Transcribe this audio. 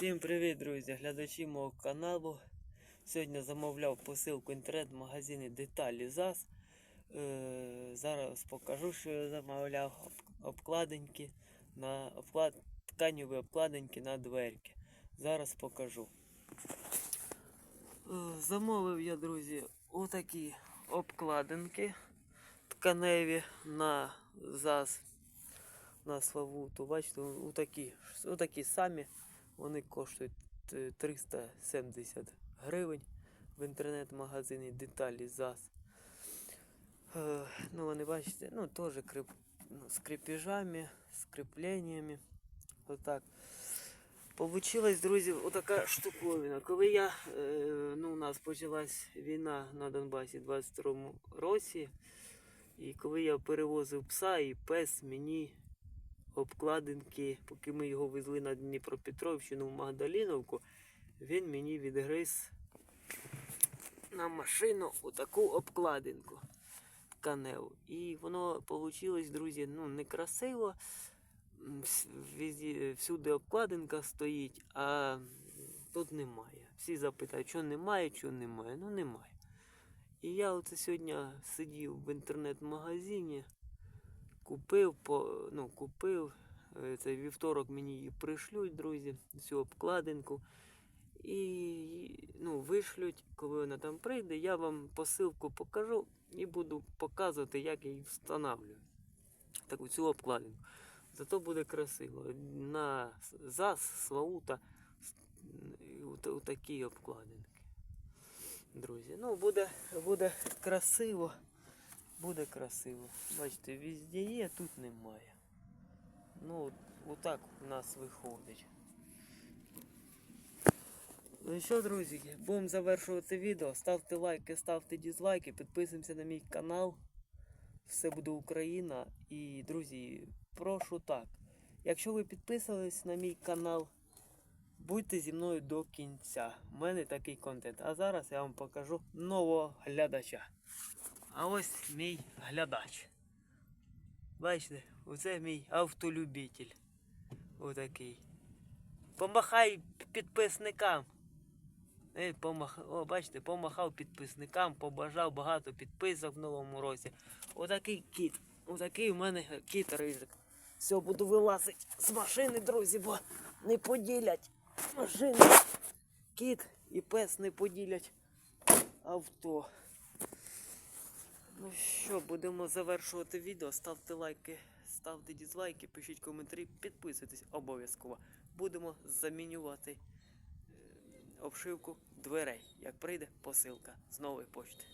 Всім привіт, друзі, глядачі мого каналу. Сьогодні замовляв посилку інтернет-магазини Деталі ЗАЗ. Е, зараз покажу, що я замовляв Об- обкладинки на обклад... тканеві обкладинки на дверки. Зараз покажу. Е, замовив я, друзі, отакі обкладинки тканеві на ЗАЗ на Славуту. Бачите, отакі, отакі самі. Вони коштують е, 370 гривень в інтернет-магазині деталі ЗАЗ. Е, ну, вони бачите, ну теж крип, ну, з крепежами, з кріпленнями. Отак. Получилась, друзі, отака штуковина. Коли я, е, ну, у нас почалась війна на Донбасі в 22 році, і коли я перевозив пса, і пес мені обкладинки, поки ми його везли на Дніпропетровщину в Магдаліновку, він мені відгриз на машину отаку обкладинку тканеву. І воно вийшло, друзі, ну некрасиво. Всюди обкладинка стоїть, а тут немає. Всі запитають, що немає, що немає. Ну немає. І я оце сьогодні сидів в інтернет-магазині, купив, по, ну, купив. е, Цей вівторок мені її пришлють, друзі, цю обкладинку. І ну, вишлють, коли вона там прийде, я вам посилку покажу і буду показувати, як я її встановлюю. Таку цю обкладинку. Зато буде красиво. На ЗАЗ, Слаута такі обкладинки. Друзі, ну буде, буде красиво. Буде красиво. Бачите, везде є, тут немає. Ну, от- отак у нас виходить. Ну що, друзі, будемо завершувати відео. Ставте лайки, ставте дізлайки, підписуємося на мій канал. Все буде Україна. І, друзі, прошу так. Якщо ви підписались на мій канал, будьте зі мною до кінця. У мене такий контент. А зараз я вам покажу нового глядача. А ось мій глядач. Бачите, оце мій автолюбитель. Отакий. Помахай підписникам. Е, помах... О, бачите, помахав підписникам, побажав багато підписок в новому році. Отакий кіт. Отакий у мене кіт рижик. Все, буду вилазити з машини, друзі, бо не поділять машини. Кіт і пес не поділять авто. Що, будемо завершувати відео. Ставте лайки, ставте дізлайки, пишіть коментарі, підписуйтесь обов'язково. Будемо замінювати е, обшивку дверей, як прийде посилка з нової почти.